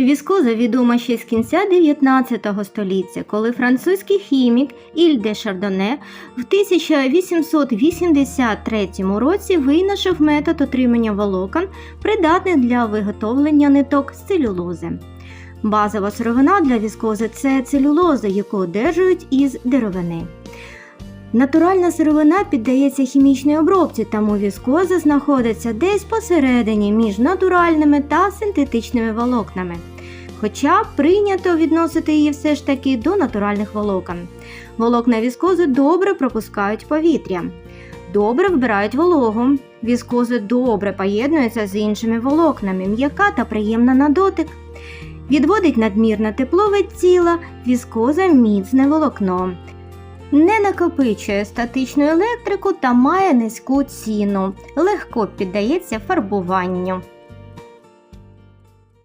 Віскоза відома ще з кінця 19 століття, коли французький хімік Іль де Шардоне в 1883 році винайшов метод отримання волокон, придатних для виготовлення ниток з целюлози. Базова сировина для віскози це целюлоза, яку одержують із деревини. Натуральна сировина піддається хімічній обробці, тому віскоза знаходиться десь посередині між натуральними та синтетичними волокнами. Хоча прийнято відносити її все ж таки до натуральних волокон. Волокна віскози добре пропускають повітря, добре вбирають вологу. Віскози добре поєднуються з іншими волокнами, м'яка та приємна на дотик. Відводить надмірне тепло від тіла, віскоза міцне волокно не накопичує статичну електрику та має низьку ціну, легко піддається фарбуванню.